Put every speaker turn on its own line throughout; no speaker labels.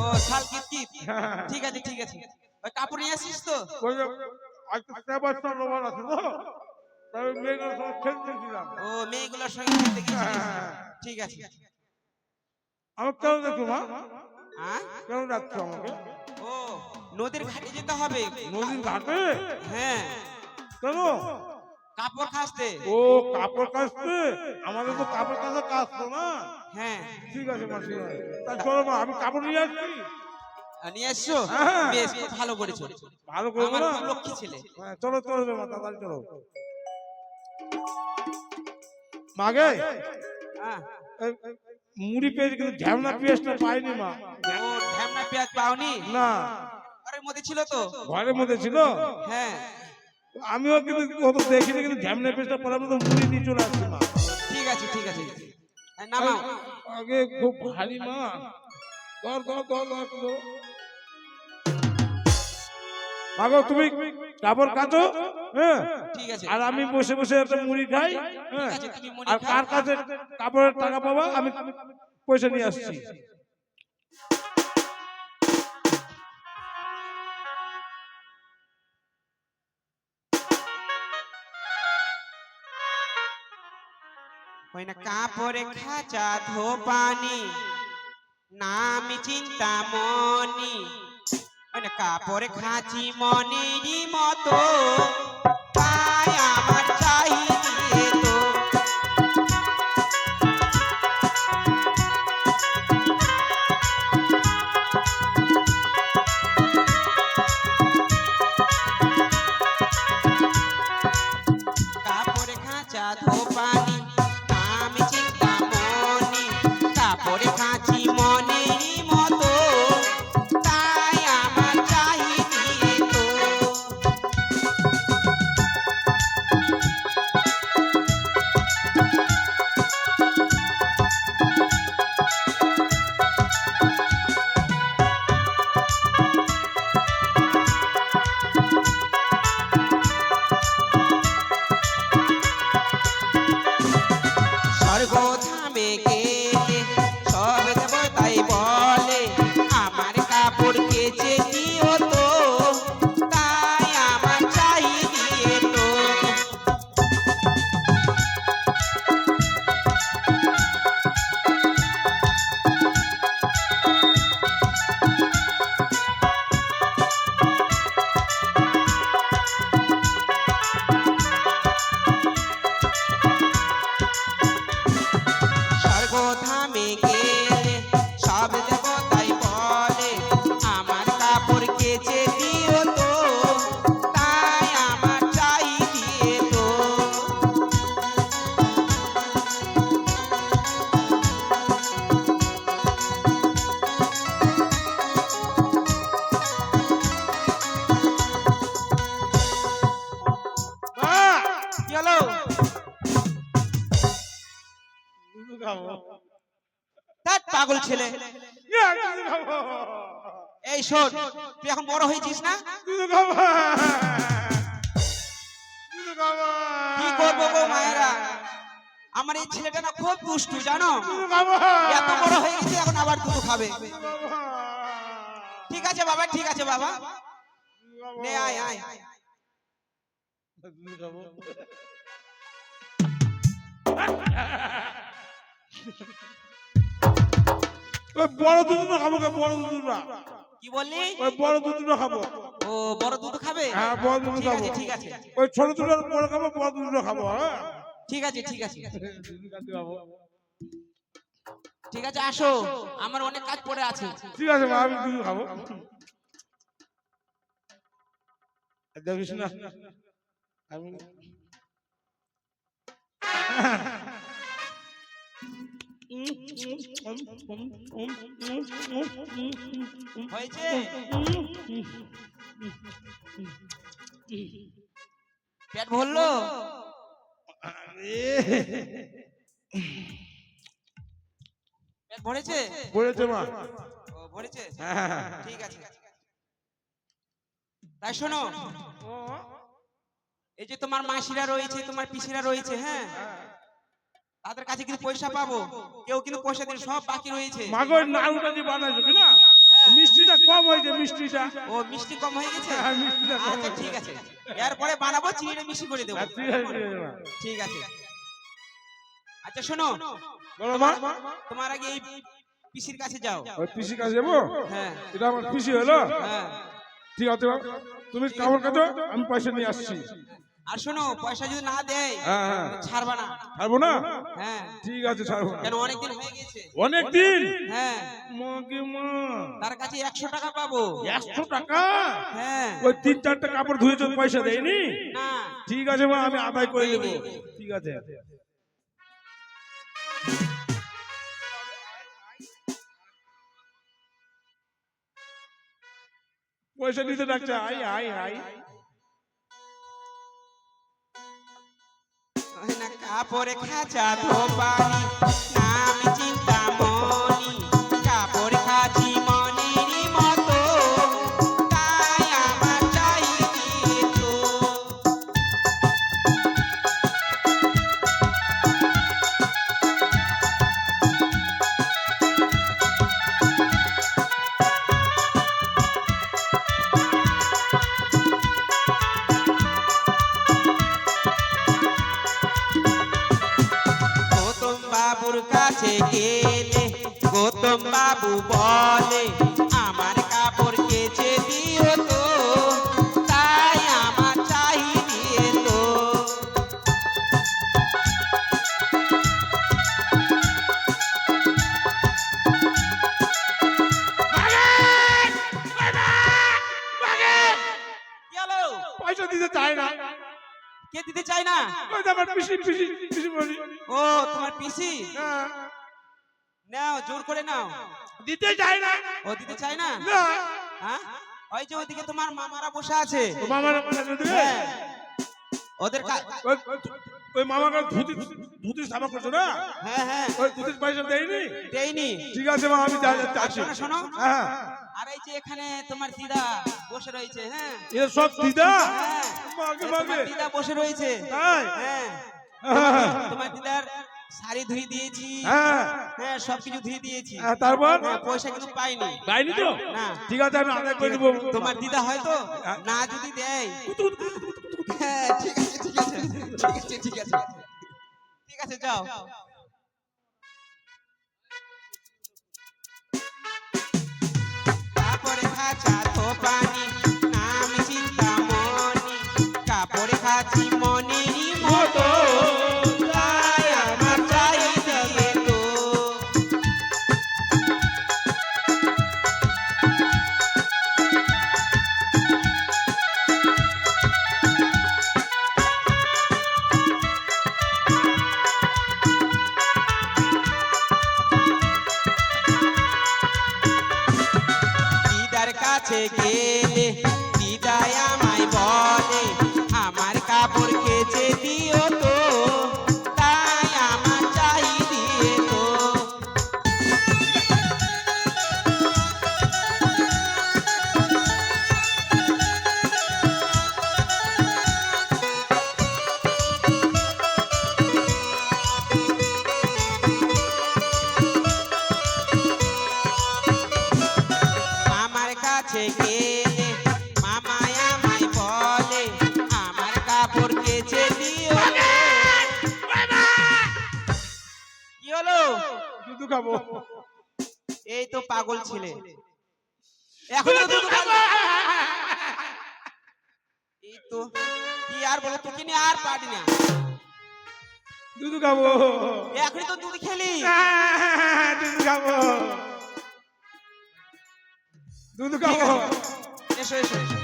ও শাল ঠিক আছে ঠিক আছে। ওই কাপড় নিয়ে আসিস তো?
ওই আছে সব খেলতেছিলাম
ও মেয়েগুলোর সঙ্গে খেলতে গেছিলিস? ঠিক আছে।
কেন মা?
হ্যাঁ
কেন ডাকছো আমাকে?
ও নদীর ঘাটে যেতে হবে।
নদীর ঘাটে?
হ্যাঁ।
কেন?
কাপড় খাসতে।
ও কাপড় কাচতে আমাদের তো কাপড় কাচা কাজ তো না।
হ্যাঁ।
ঠিক আছে মা ঠিক তা চলো মা আমি কাপড় নিয়ে আসছি।
নিয়ে এসছো?
হ্যাঁ।
বেশ ভালো করেছ।
ভালো
আমার লক্ষ্মী ছেলে।
হ্যাঁ, চলো চলো মা তাড়াতাড়ি চলো। মাগে?
হ্যাঁ।
মুড়ি পেয়েছি কিন্তু ঝ্যামনা পেঁয়াজটা পাইনি মা।
ও ঢ্যামনা পেঁয়াজ পাওনি?
না।
ঘরের মধ্যে ছিল তো?
ঘরের মধ্যে ছিল?
হ্যাঁ।
আমিও কিন্তু কত দেখিনি কিন্তু ঝ্যামনা পেঁয়াজটা পড়ার মতো মুড়ি নিয়ে চলে আসছি মা।
ঠিক আছে ঠিক আছে। হ্যাঁ, নামাও।
আগে খুব ভারী মা। ধর ধর ধর ধর ধর। মাগো তুমি কাপড় কাচো হ্যাঁ?
ঠিক আছে।
আর আমি বসে বসে একটা মুড়ি খাই হ্যাঁ? আর কার কাছে কাপড়ের টাকা পাবা আমি পয়সা নিয়ে আসছি।
ওই না কাপড়ে খাঁচা ধোপানি। নামি চিন্তা মনি। কাপড়ে খাঁচি মনেরই ধ্যাৎ, পাগল ছেলে। এই শোন তুই এখন বড় হয়েছিস না? কি করব গো মায়েরা? আমার এই ছেলেটা না খুব দুষ্টু জানো? এত বড় হয়ে গেছে এখন আবার দুধ খাবে। ঠিক আছে বাবা ঠিক আছে বাবা। নে আয় আয়।
ওই বড় দুধটা খাব কে বড় দুধটা
কি বললি?
ওই বড় দুধটা খাব।
ও বড় দুধ খাবে?
হ্যাঁ বড় দুধ
ঠিক
খাব।
আছে ঠিক আছে।
ওই ছোট দুধটা বড় খাব বড় দুধটা খাব হ্যাঁ।
ঠিক আছে ঠিক আছে।
দুধ।
ঠিক আছে আসো। আমার অনেক কাজ পড়ে আছে।
ঠিক আছে মা আমি দুধ খাব। দেখিস না। আমি
হয়েছে? পেট ভরলো? পেট ভরেছে?
বলেছে মা।
ভরেছে?
হ্যাঁ।
ঠিক আছে। তাই শোনো। এই যে তোমার মাসিরা রয়েছে তোমার পিসিরা রয়েছে হ্যাঁ? তাদের কাছে কিন্তু পয়সা পাবো। কেউ কিন্তু পয়সা দিন সব বাকি রয়েছে।
মাগো নাড়ুটা দিয়ে বানাইছো কি না? মিষ্টিটা কম হয়েছে মিষ্টিটা।
ও মিষ্টি কম হয়ে গেছে?
হ্যাঁ, মিষ্টিটা কম
আচ্ছা ঠিক আছে। এরপরে বানাবো চিনিটা মিষ্টি করে দেবো।
হ্যাঁ, ঠিক আছে।
আচ্ছা শোনো।
বলো মা।
তোমার আগে এই পিসির কাছে যাও।
ওই পিসি কাছে যাব?
হ্যাঁ।
এটা আমার পিসি হলো?
হ্যাঁ।
ঠিক আছে তুমি কাপড় কাটো আমি পয়সা নিয়ে আসছি।
আর শোনো পয়সা যদি না দেয়
হ্যাঁ হ্যাঁ।
ছাড়বা না।
ছাড়বো না?
হ্যাঁ।
ঠিক আছে ছাড়বো
কেন অনেকদিন হয়ে গেছে।
অনেক দিন?
হ্যাঁ।
মাকে মা।
তার কাছে একশো টাকা পাবো।
একশো টাকা?
হ্যাঁ।
ওই তিন চারটা কাপড় ধুয়েছ পয়সা দেয়নি?
না।
ঠিক আছে মা আমি আদায় করে দেবো। ঠিক আছে। পয়সা দিতে ডাকছে আই আই আই
কাপড়ে খাঁচা ধোপানি নাম ও তোমার পিসি?
হ্যাঁ,
নাও জোর করে নাও।
দিতে চায় না।
ও দিতে চায় না? হ্যাঁ? ওই যে ওদিকে তোমার মামারা বসে আছে।
মামার পয়সা দেবে
হ্যাঁ। ওদের
ওই মামাকে ধুতি ধুতি সাবা করছ না?
হ্যাঁ হ্যাঁ।
ওই ধুতির পয়সা দেয়নি?
দেয়নি।
ঠিক আছে মা আমি যাচ্ছি
শোনো শোনো।
হ্যাঁ
আর এই যে এখানে তোমার দিদা বসে রয়েছে হ্যাঁ।
এ সব দিদা?
হ্যাঁ।
মাগে মাগে।
দিদা বসে রয়েছে।
তাই?
হ্যাঁ
হ্যাঁ,
তোমার দিদার শাড়ি ধুই দিয়েছি।
হ্যাঁ।
হ্যাঁ সবকিছু ধুই দিয়েছি।
হ্যাঁ, তারপর?
হ্যাঁ, পয়সা কিন্তু পাইনি।
পাইনি তো?
না।
ঠিক আছে আমি আদায় করে দেবো।
তোমার দিদা হয়তো না যদি দেয়। হ্যাঁ ঠিক আছে ঠিক আছে ঠিক আছে ঠিক আছে ঠিক আছে। যাও। কাপড়ে খাঁচা পানি। ছেলে এখন তো এই তো কি আর বলো তোকে নিয়ে আর পারি না।
দুধ খাব।
এখনই তো দুধ খেলি।
দুধ খাব। দুধ খাব।
এসো এসো এসো।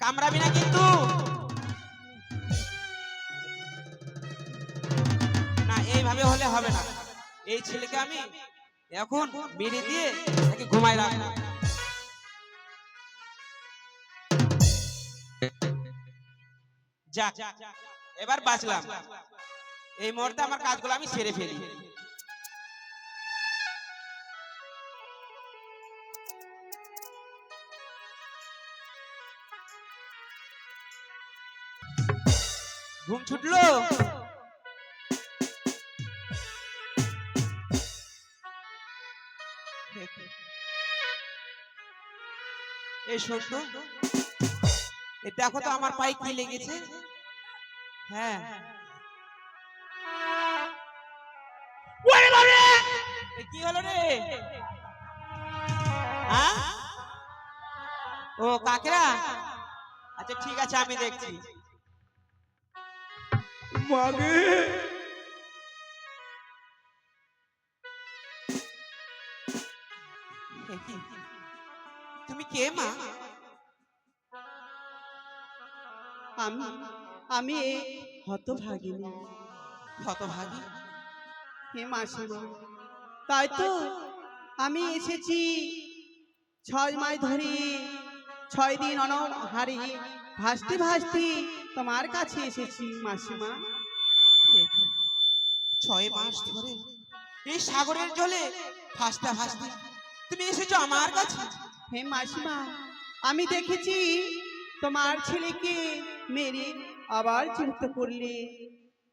কামড়াবি না কিন্তু। হবে না। এই ছেলেকে আমি এখন মেরে দিয়ে তাকে ঘুমাই রাখ যাক এবার বাঁচলাম। এই মুহূর্তে আমার কাজগুলো আমি সেরে ফেলি। ঘুম ছুটলো? এই সত্য দেখো তো আমার পায়ে কি লেগেছে। হ্যাঁ। কি হলো রে? হ্যাঁ? ও কাকেরা? আচ্ছা ঠিক আছে আমি দেখছি।
মাগে
কি? তুমি কে মা?
আমি আমি এই হতভাগিনী।
হতভাগী?
হে মাসিমা তাই তো আমি এসেছি ছয় মাস ধরে ছয় দিন অনহারি ভাসতে ভাসতে তোমার কাছে এসেছি মাসিমা।
ছয় মাস ধরে এই সাগরের জলে ভাসতে ভাসতে তুমি এসেছ আমার কাছে?
হে মাসিমা, আমি দেখেছি তোমার ছেলেকে মেরে আবার জীবিত করলে।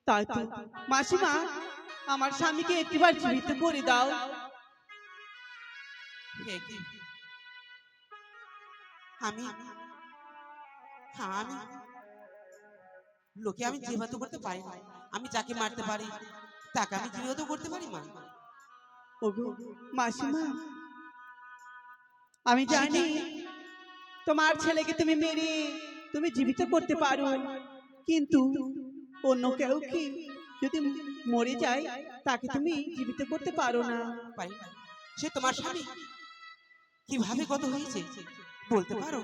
তাই তো, মাসিমা, আমার স্বামীকে একটিবার জীবিত করে দাও।
আমি আমি, লোকে আমি জীবিত করতে পারি না। আমি যাকে মারতে পারি, তাকে আমি জীবিত করতে পারি মা।
মাসিমা আমি জানি তোমার ছেলেকে তুমি মেরে তুমি জীবিত করতে পারো। কিন্তু অন্য কেউ কি যদি মরে যায় তাকে তুমি জীবিত করতে পারো না।
পারি না। সে তোমার স্বামী। কীভাবে কত হয়েছে? বলতে পারো।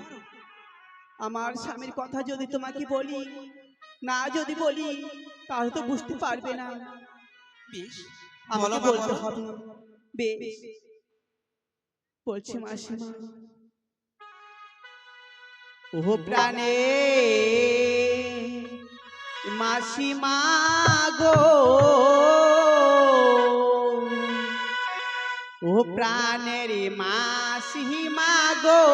আমার স্বামীর কথা যদি তোমাকে বলি না যদি বলি তাহলে তো বুঝতে পারবে না।
বেশ
আমাকে বলতে
বলো।
হবে। বেশ। বলছি মাসিমা ও প্রাণে। মাসিমা গো। ও প্রাণের মাসিমা গো।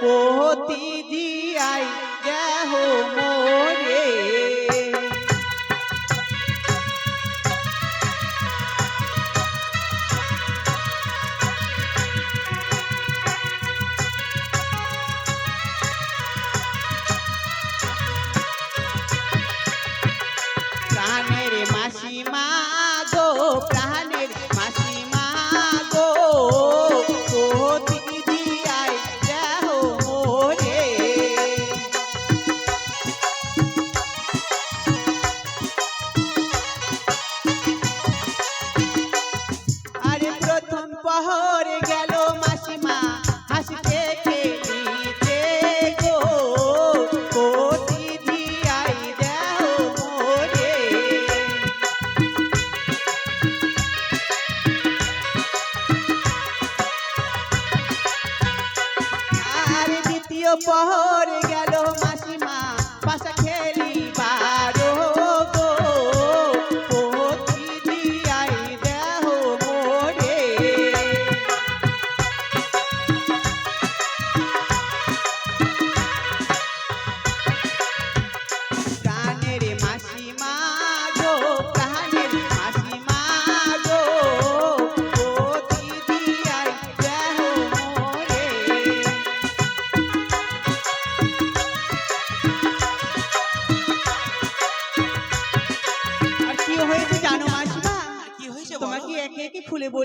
পোহতি জিয়াই পহ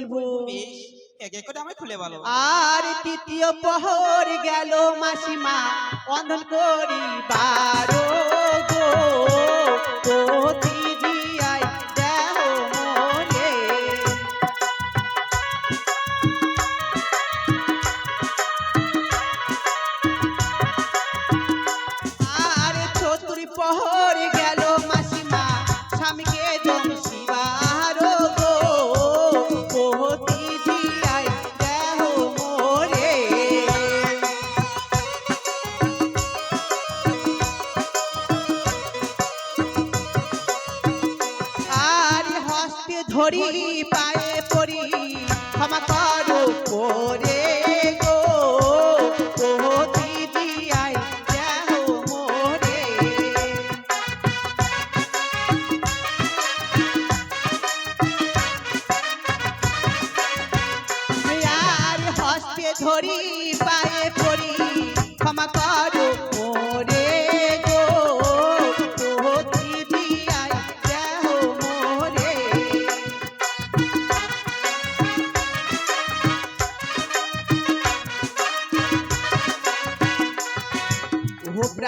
বলো।
আর তৃতীয় পহর গেল মাসিমা অন্ধন করি বারো গো আর চতুর পহর গেল মাসিমা স্বামীকে জমশিবার গো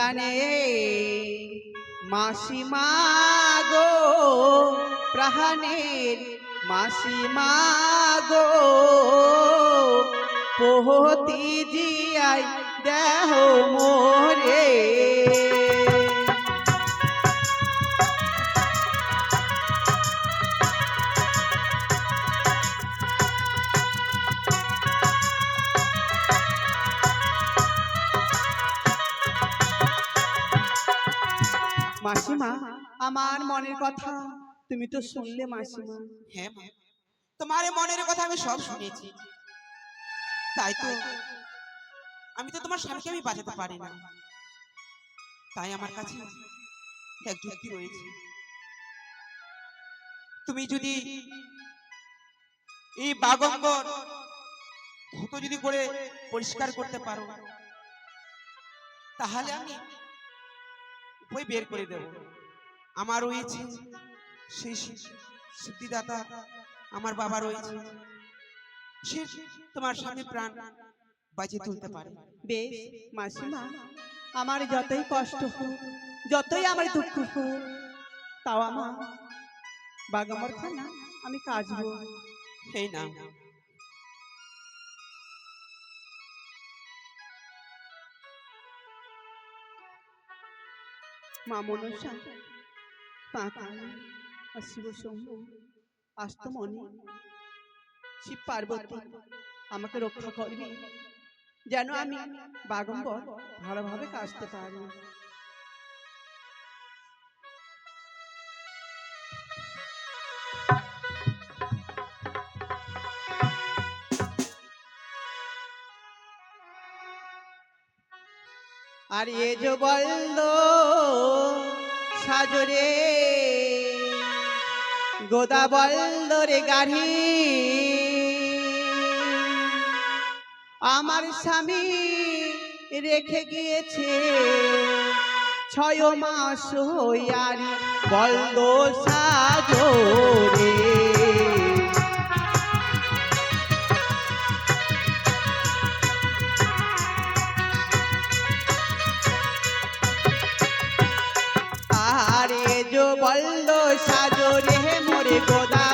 প্রাণে মাসিমা গো প্রাণের মাসিমা গো পোহতি জিয়াই দেহ মোরে। মাসিমা আমার মনের কথা তুমি তো শুনলে মাসিমা।
হ্যাঁ মা তোমার মনের কথা আমি সব শুনেছি। তাই তো আমি তো তোমার স্বামীকে আমি বাঁচাতে পারি না। তাই আমার কাছে এক যুক্তি রয়েছে। তুমি যদি এই বাগম্বর ধুতো যদি করে পরিষ্কার করতে পারো তাহলে আমি উপায় বের করে দেব। আমার রয়েছে সেই সিদ্ধিদাতা আমার বাবা রয়েছে সে তোমার স্বামী প্রাণ বাঁচিয়ে তুলতে পারে।
বেশ মাসিমা আমার যতই কষ্ট হোক যতই আমার দুঃখ হোক তাও আমার বাগামর খানা আমি কাজবো।
এই না
মা মনসা পাকা আর শম্ভু আস্তমণি শিব পার্বতী, আমাকে রক্ষা করবি। যেন আমি বাগম্বর ভালোভাবে কাজতে পারি। আর এ যে বলল সাজরে, গোদা বলল রে গাড়ি। আমার স্বামী রেখে গিয়েছে ছয় মাস হইয়ারি বলল সাজরে। বলল সাজরে মোরে গোদা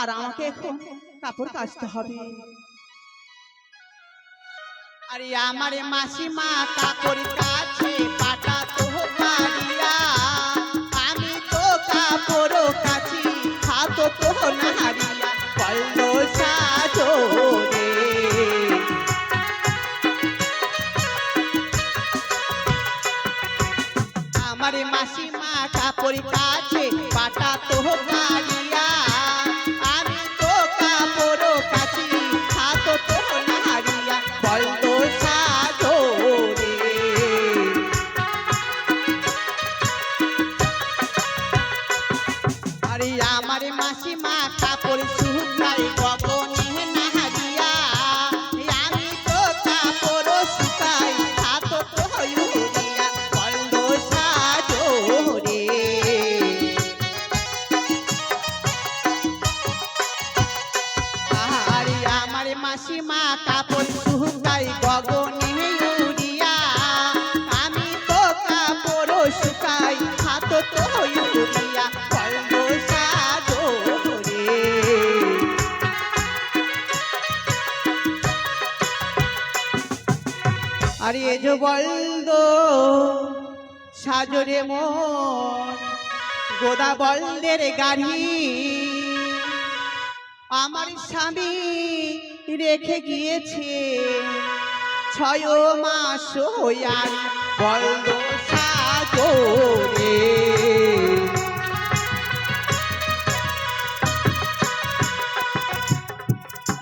আর আমাকে এখন কাপড় কাচতে হবে। আরে আমার মাসিমা কাপড় কাছে পাটা তো পারিয়া আমি তো কাপড় কাছি হাত তো নাহারিয়া বলল সাজো আমার মাসিমা কাপড় কাছে মাসিমা কাপড় শুকাই গগনে উড়িয়া আমি তো কাপড় শুকাই, হাত তো রে। আরে এ যে বলদ সাজরে মন, গোদা বলদের গাড়ি। আমার স্বামী রেখে গিয়েছে। ছয় মাস হইয়ার সাজরে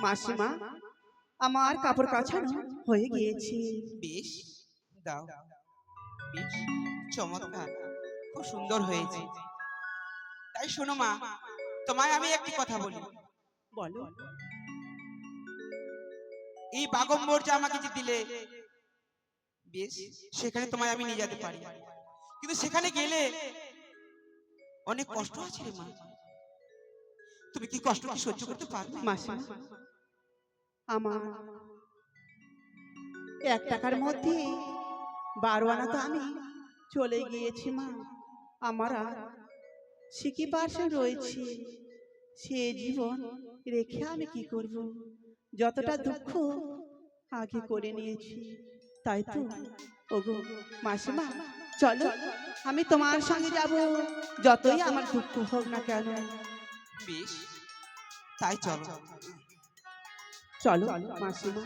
মাসিমা আমার কাপড় কাছানো হয়ে গিয়েছে।
বেশ দাও। বেশ চমৎকার। খুব সুন্দর হয়েছে। তাই শোনো মা তোমায় আমি একটি কথা বলি।
বলো।
এই বাগম্বর যে আমাকে যে দিলে, বেশ, সেখানে তোমায় আমি নিয়ে যেতে পারি। কিন্তু সেখানে গেলে অনেক কষ্ট আছে মা। তুমি কি কষ্ট কি সহ্য করতে পারবে?
মাসিমা, আমার এক টাকার মধ্যে বারো আনা তো আমি চলে গিয়েছি মা। আমার সিকি পাশে রয়েছে? সে জীবন রেখে আমি কি করব? যতটা দুঃখ আগে করে নিয়েছি তাই তো? ওগো মাসিমা চলো আমি তোমার সঙ্গে যাব। যতই আমার দুঃখ হোক না কেন
বেশ তাই চলো।
চলো মাসিমা।